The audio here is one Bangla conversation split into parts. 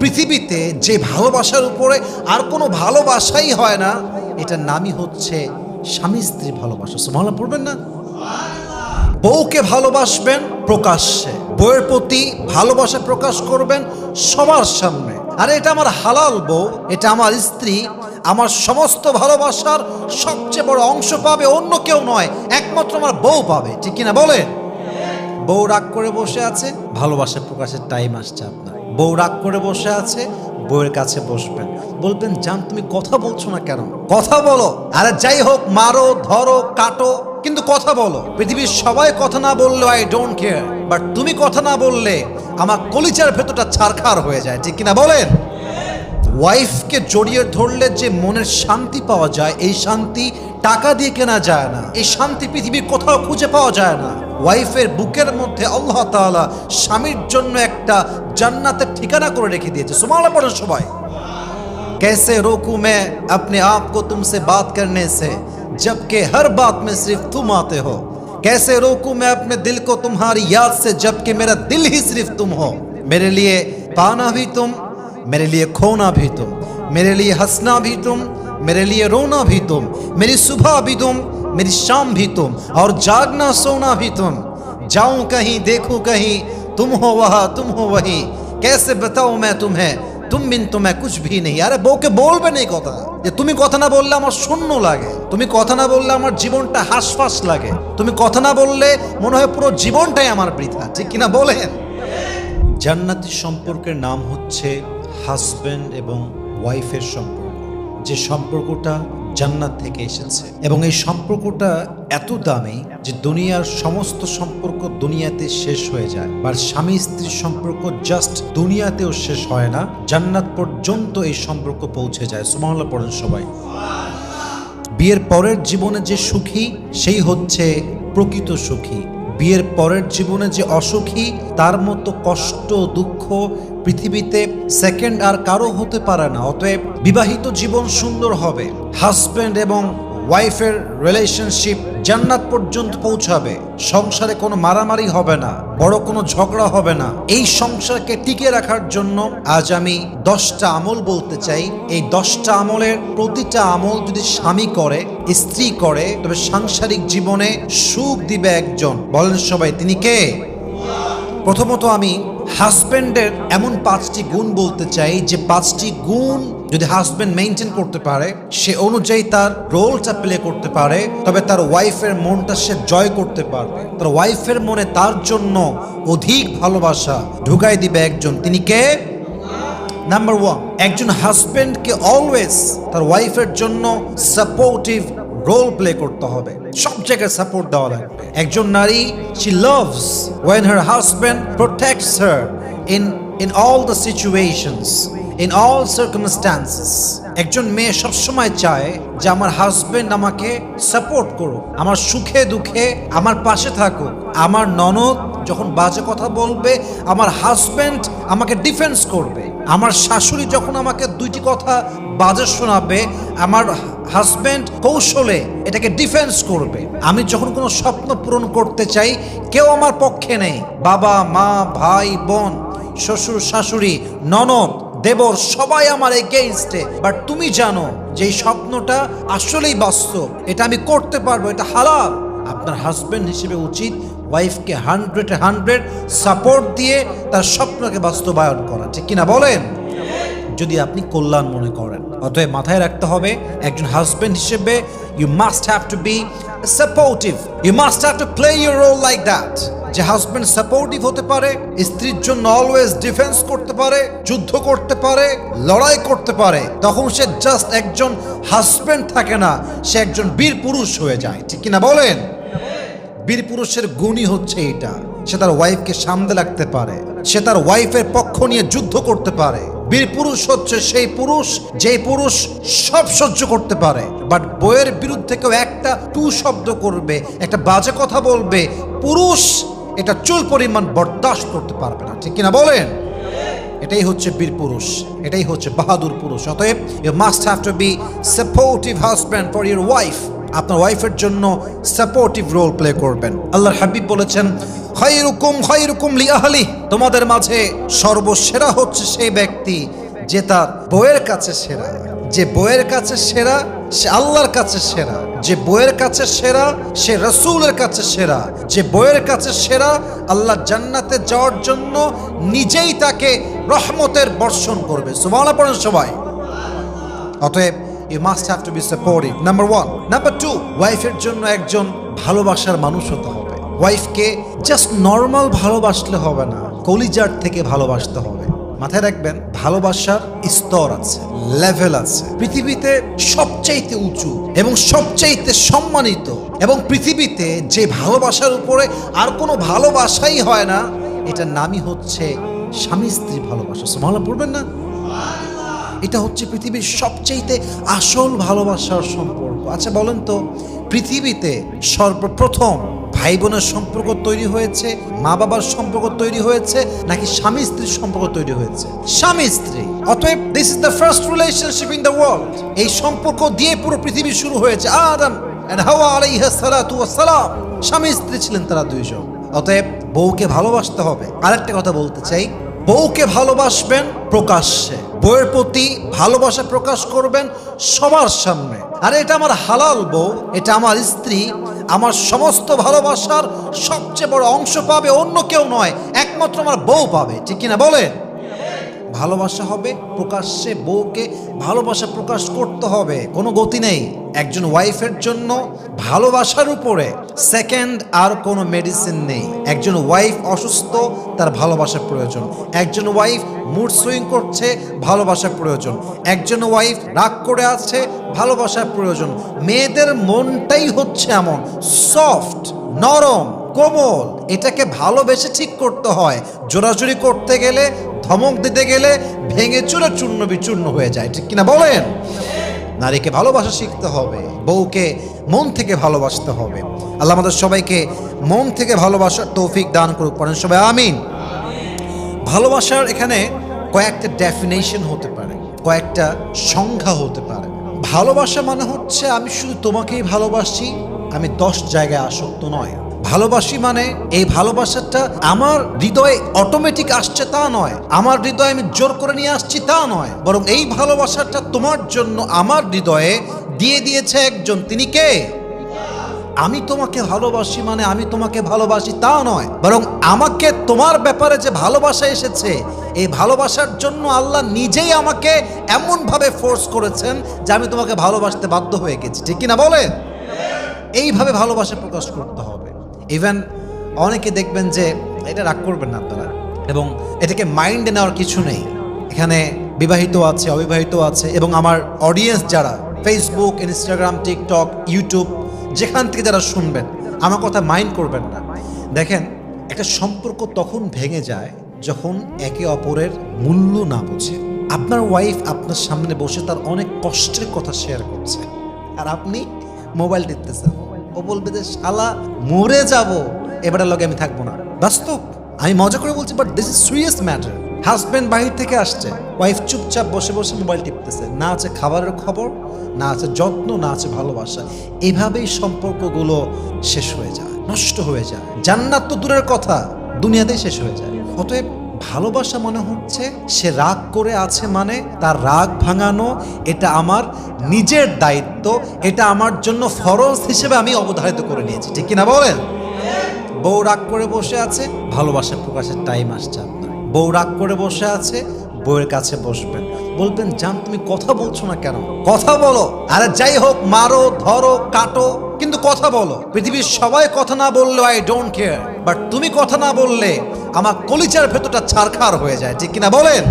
পৃথিবীতে যে ভালোবাসার উপরে আর কোনো ভালোবাসাই হয় না, এটার নামই হচ্ছে স্বামী স্ত্রী ভালোবাসা। সুমালা পড়বেন না? বউকে ভালোবাসবেন, প্রকাশ্যে। বউয়ের প্রতি ভালোবাসা প্রকাশ করবেন সবার সামনে। আরে, এটা আমার হালাল বউ, এটা আমার স্ত্রী। আমার সমস্ত ভালোবাসার সবচেয়ে বড় অংশ পাবে অন্য কেউ নয়, একমাত্র আমার বউ পাবে। ঠিক কিনা বলেন? বউ রাগ করে বসে আছে, ভালোবাসা প্রকাশের টাইম আসছে আপনার। বউ রাগ করে বসে আছে, বউয়ের কাছে বসবেন। বলবেন, জান, তুমি কথা বলছো না কেন? কথা বলো। আরে যাই হোক, মারো, ধরো, কাটো, কিন্তু কথা বলো। পৃথিবীর সবাই কথা না বললে আই ডোন্ট কেয়ার বাট তুমি কথা না বললে, আমার কলিচার ভেতরটা ছারখার হয়ে যায়। ঠিক কিনা বলেন? ওয়াইফকে জড়িয়ে ধরলে যে মনের শান্তি পাওয়া যায়, এই শান্তি টাকা দিয়ে কেনা যায় না। এই শান্তি পৃথিবীর কোথাও খুঁজে পাওয়া যায় না। ওয়াইফের বুকের মধ্যে আল্লাহ তাআলা স্বামীর জন্য একটা জান্নাতের ঠিকানা করে রেখে দিয়েছে সুমালা পড়েন সবাই कैसे रोकूं मैं अपने आप को तुमसे बात करने से जबकि हर बात में सिर्फ तुम आते हो कैसे रोकूं मैं अपने दिल को तुम्हारी याद से जबकि मेरा दिल ही सिर्फ तुम हो मेरे लिए पाना भी तुम मेरे लिए खोना भी तुम मेरे लिए हंसना भी तुम मेरे लिए रोना भी तुम मेरी सुबह भी तुम मेरी शाम भी तुम और जागना सोना भी तुम जाऊं कहीं देखूं कहीं तुम हो वहाँ तुम हो वही कैसे बताऊं मैं तुम्हें তুম বিন তোমায় কুছ ভি নেই আরে বউকে বলবে না এই কথা যে তুমি কথা না বললে আমার শূন্য লাগে তুমি কথা না বললে আমার জীবনটা হাসফাস লাগে তুমি কথা না বললে মনে হয় পুরো জীবনটাই আমার বৃথা ঠিক কিনা বলেন জান্নাতি সম্পর্কের নাম হচ্ছে হাজব্যান্ড এবং ওয়াইফের সম্পর্ক যে সম্পর্কটা জান্নাত থেকে এসেছে। এবং এই সম্পর্কটা এত দামি যে দুনিয়ার সমস্ত সম্পর্ক দুনিয়াতে শেষ হয়ে যায়। আর স্বামী স্ত্রীর সম্পর্ক জাস্ট দুনিয়াতেও শেষ হয় না। জান্নাত পর্যন্ত এই সম্পর্ক পৌঁছে যায়। সুমাল্লা পড়েন সবাই। বিয়ের পরের জীবনে যে সুখী, সেই হচ্ছে প্রকৃত সুখী। বিয়ের পরের জীবনে যে অসুখী, তার মতো কষ্ট, দুঃখ পৃথিবীতে সেকেন্ড আর কারও হতে পারে না। অতএব বিবাহিত জীবন সুন্দর হবে। হাজব্যান্ড এবং ওয়াইফের রিলেশনশিপ জান্নাত পর্যন্ত পৌঁছাবে। সংসারে কোনো মারামারি হবে না, বড় কোনো ঝগড়া হবে না। এই সংসারকে টিকে রাখার জন্য আজ আমি দশটা আমল বলতে চাই। এই দশটা আমলের প্রতিটা আমল যদি স্বামী করে, স্ত্রী করে, তবে সাংসারিক জীবনে সুখ দিবে একজন। বলেন সবাই, তিনি কে? প্রথমত আমি হাজব্যান্ডের এমন পাঁচটি গুণ বলতে চাই, যে পাঁচটি গুণ যদি হাজব্যান্ড মেনটেন করতে পারে, সে অনুযায়ী তার রোলটা প্লে করতে পারে, তবে তার ওয়াইফের মনটা সে জয় করতে পারবে। তার ওয়াইফের মনে তার জন্য অধিক ভালোবাসা ঢুকাই দিবে একজন। তিনি কে? নাম্বার ওয়ান একজন হাজব্যান্ডকে অলওয়েজ তার ওয়াইফের জন্য সাপোর্টিভ রোল প্লে করতে হবে। সব জায়গায় সাপোর্ট দেওয়া লাগবে। একজন নারী she loves when her husband protects her in in all the situations in all circumstances একজন মেয়ে সবসময় চায় যে আমার হাজবেন্ড আমাকে সাপোর্ট করুক, আমার সুখে দুঃখে আমার পাশে থাকুক। আমার ননদ যখন বাজে কথা বলবে, আমার হাজবেন্ড আমাকে ডিফেন্স করবে। আমার শাশুড়ি যখন আমাকে দুইটি কথা বাজে শোনাবে, আমার হাজবেন্ড কৌশলে এটাকে ডিফেন্স করবে। আমি যখন কোনো স্বপ্ন পূরণ করতে চাই, কেউ আমার পক্ষে নেই। বাবা, মা, ভাই, বোন, শ্বশুর, শাশুড়ি, ননদ দেবর সবাই আমার এগেইনস্টে বাট তুমি জানো যে স্বপ্নটা আসলেই বাস্তব। এটা আমি করতে পারব, এটা হালাল। আপনার হাজবেন্ড হিসেবে উচিত ওয়াইফকে হান্ড্রেড হান্ড্রেড সাপোর্ট দিয়ে তার স্বপ্নকে বাস্তবায়ন করা। ঠিক কিনা বলেন? যদি আপনি কল্যাণ মনে করেন। অতএব মাথায় রাখতে হবে, একজন হাজবেন্ড হিসেবে you must have to be supportive you must have to play your role like that যে হাজবেন্ড সাপোর্টিভ হতে পারে, স্ত্রীর জন্য অলওয়েজ ডিফেন্স করতে পারে, যুদ্ধ করতে পারে, লড়াই করতে পারে, তখন সে জাস্ট একজন হাজবেন্ড থাকে না, সে একজন বীর পুরুষ হয়ে যায়। ঠিক কিনা বলেন? বীর পুরুষের গুণই হচ্ছে এটা। সে তার ওয়াইফকে সামনে রাখতে পারে, সে তার ওয়াইফের পক্ষ নিয়ে যুদ্ধ করতে পারে। বীর পুরুষ হচ্ছে সেই পুরুষ, যেই পুরুষ সব সহ্য করতে পারে। বাট বইয়ের বিরুদ্ধে কেউ একটা টু শব্দ করবে, একটা বাজে কথা বলবে, পুরুষ এটা চুল পরিমাণ বরদাস্ত করতে পারবে না। ঠিক কিনা বলেন? এটাই হচ্ছে বীর পুরুষ, এটাই হচ্ছে বাহাদুর পুরুষ। অতএব you must have to be supportive husband for your wife আপনার ওয়াইফের জন্য সাপোর্টিভ রোল প্লে করবেন। আল্লাহর হাবিব বলেছেন খৈরুকুম খৈরুকুম লি আহলি তোমাদের মাঝে সর্বসেরা হচ্ছে সেই ব্যক্তি, যে তার বউয়ের কাছে সেরা। যে বউয়ের কাছে সেরা সে আল্লাহর কাছে সেরা, যে বইয়ের কাছে সেরা, সে রসুলের কাছে সেরা। যে বইয়ের কাছে সেরা, আল্লাহ জান্নাতে যাওয়ার জন্য নিজেই তাকে রহমতের বর্ষণ করবে। সুবহানাল্লাহ পড়েন সবাই। অতএব you must have to be supportive number one number two ওয়াইফের জন্য একজন ভালোবাসার মানুষ হতে হবে। ওয়াইফকে জাস্ট নর্মাল ভালোবাসলে হবে না, কলিজার থেকে ভালোবাসতে হবে। মাথায় রাখবেন, ভালোবাসার স্তর আছে লেভেল আছে। পৃথিবীতে সবচাইতে উঁচু এবং সবচাইতে সম্মানিত এবং পৃথিবীতে যে ভালোবাসার উপরে আর কোনো ভালোবাসাই হয় না, এটার নামই হচ্ছে স্বামী স্ত্রী ভালোবাসা। সুমালা পড়বেন না? এটা হচ্ছে পৃথিবীর সবচেয়ে আসল ভালোবাসার সম্পর্ক। আচ্ছা বলেন তো, পৃথিবীতে সর্বপ্রথম ভাই বোনের সম্পর্ক তৈরি হয়েছে মা বাবার সম্পর্ক তৈরি হয়েছে, নাকি স্বামী স্ত্রীর সম্পর্ক তৈরি হয়েছে? স্বামী স্ত্রী। অতএব this is the first relationship in the world এই সম্পর্ক দিয়ে পুরো পৃথিবী শুরু হয়েছে আদম এন্ড হাওয়া আলাইহিস সালাতু সালাম। স্বামী স্ত্রী ছিলেন তারা দুইজন। অতএব বউকে ভালোবাসতে হবে। আরেকটা কথা বলতে চাই। বউকে ভালোবাসবেন প্রকাশ্যে। বউয়ের প্রতি ভালোবাসা প্রকাশ করবেন সবার সামনে। আরে এটা আমার হালাল বউ, এটা আমার স্ত্রী আমার সমস্ত ভালোবাসার সবচেয়ে বড় অংশ পাবে অন্য কেউ নয়, একমাত্র আমার বউ পাবে। ঠিক কিনা বলেন? ভালোবাসা হবে, প্রকাশ্যে বউকে ভালোবাসা প্রকাশ করতে হবে। কোনো গতি নেই। একজন ওয়াইফের জন্য ভালোবাসার উপরে সেকেন্ড আর কোনো মেডিসিন নেই। একজন ওয়াইফ অসুস্থ, তার ভালোবাসার প্রয়োজন। একজন ওয়াইফ মুড সুইং করছে, ভালোবাসার প্রয়োজন। একজন ওয়াইফ রাগ করে আছে, ভালোবাসার প্রয়োজন। মেয়েদের মনটাই হচ্ছে এমন সফট নরম, কোমল। এটাকে ভালোবেসে ঠিক করতে হয়। জোরাজুরি করতে গেলে ধমক দিতে গেলে ভেঙে চুরে চূর্ণ বিচূর্ণ হয়ে যায়। ঠিক কিনা বলেন? নারীকে ভালোবাসা শিখতে হবে, বউকে মন থেকে ভালোবাসতে হবে। আল্লাহ আমাদের সবাইকে মন থেকে ভালোবাসার তৌফিক দান করুক পারেন সবাই, আমিন। ভালোবাসার এখানে কয়েকটা ডেফিনেশন হতে পারে, কয়েকটা সংখ্যা হতে পারে। ভালোবাসা মানে হচ্ছে আমি শুধু তোমাকেই ভালোবাসি, আমি দশ জায়গায় আসক্ত নয়। ভালোবাসি মানে এই ভালোবাসাটা আমার হৃদয়ে অটোমেটিক আসছে তা নয়। আমার হৃদয়ে আমি জোর করে নিয়ে আসছি তা নয়। বরং এই ভালোবাসাটা তোমার জন্য আমার হৃদয়ে দিয়ে দিয়েছে একজন। তিনি কে? আমি তোমাকে ভালোবাসি মানে আমি তোমাকে ভালোবাসি তা নয়। বরং আমাকে তোমার ব্যাপারে যে ভালোবাসা এসেছে, এই ভালোবাসার জন্য আল্লাহ নিজেই আমাকে এমনভাবে ফোর্স করেছেন যে আমি তোমাকে ভালোবাসতে বাধ্য হয়ে গেছি। ঠিক কিনা বলে এইভাবে ভালোবাসা প্রকাশ করতে হবে। ইভেন অনেকে দেখবেন যে এটা রাগ করবেন না আপনারা। এবং এটাকে মাইন্ডে নেওয়ার কিছু নেই। এখানে বিবাহিত আছে, অবিবাহিত আছে এবং আমার অডিয়েন্স যারা ফেসবুক ইনস্টাগ্রাম টিকটক ইউটিউব যেখান থেকে যারা শুনবেন, আমার কথা মাইন্ড করবেন না। দেখেন, একটা সম্পর্ক তখন ভেঙে যায় যখন একে অপরের মূল্য না বোঝে। আপনার ওয়াইফ আপনার সামনে বসে তার অনেক কষ্টের কথা শেয়ার করছে। আর আপনি মোবাইল টিপতেছেন। ও বলবে যে, শালা, মরে যাব। এবারের লগে আমি থাকব না। বাস্তব, আমি মজা করে বলছি but this is serious matter husband বাহির থেকে আসছে। ওয়াইফ চুপচাপ বসে বসে মোবাইল টিপতেছে। না আছে খাবারের খবর, না আছে যত্ন, না আছে ভালোবাসা। এভাবেই সম্পর্কগুলো শেষ হয়ে যায়, নষ্ট হয়ে যায়। জান্নাত তো দূরের কথা, দুনিয়াতেই শেষ হয়ে যায়। অতএব ভালোবাসা মনে হচ্ছে, সে রাগ করে আছে মানে তার রাগ ভাঙানো, এটা আমার নিজের দায়িত্ব, এটা আমার জন্য ফরজ হিসেবে আমি অবধারিত করে নিয়েছি। ঠিক কিনা বলেন? বউ রাগ করে বসে আছে, ভালোবাসা প্রকাশের টাইম আসছে আপনার। বউ রাগ করে বসে আছে, বউয়ের কাছে বসবেন। বলবেন, জান, তুমি কথা বলছো না কেন? কথা বলো। আরে যাই হোক, মারো, ধরো, কাটো, কিন্তু কথা বলো। পৃথিবীর সবাই কথা না বললে আই ডোন্ট কেয়ার বাট তুমি কথা না বললে আমার কলিচার ভেতরটা ছারখার হয়ে যায় ঠিক কিনা বলেন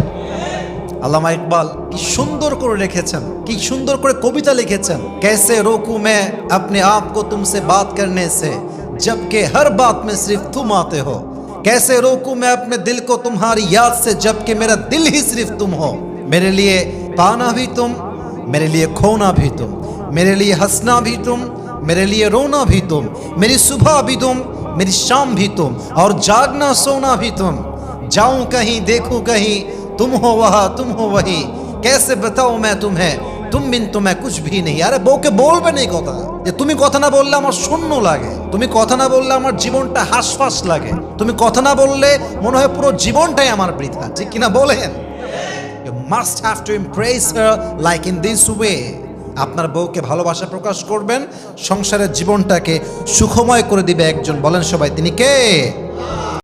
আল্লামা ইকবাল কি সুন্দর করে রেখেছেন কি সুন্দর করে কবিতা লিখেছেন कैसे रोकूं मैं अपने आप को तुमसे बात करने से जबकि हर बात में सिर्फ तुम आते हो कैसे रोकूं मैं अपने दिल को तुम्हारी याद से जबकि मेरा दिल ही सिर्फ तुम हो मेरे लिए पाना भी तुम मेरे लिए खोना भी तुम मेरे लिए हंसना भी तुम मेरे लिए रोना भी तुम मेरी सुबह भी तुम मेरी शाम भी तुम और जागना सोना भी तुम जाऊं कहीं देखूं कहीं तुम हो वहाँ तुम हो वही कैसे बताऊं मैं तुम्हें তুম বিন তোমায় কুছ ভি নেই আরে বউকে বলবেন এই কথা যে তুমি কথা না বললে আমার শূন্য লাগে তুমি কথা না বললে আমার জীবনটা হাসফাস লাগে তুমি কথা না বললে মনে হয় পুরো জীবনটাই আমার বৃথা ঠিক কিনা বলেন you must have to impress her like in this way আপনার বউকে ভালোবাসা প্রকাশ করবেন, সংসারের জীবনটাকে সুখময় করে দিবে একজন। বলেন সবাই, তিনি কে?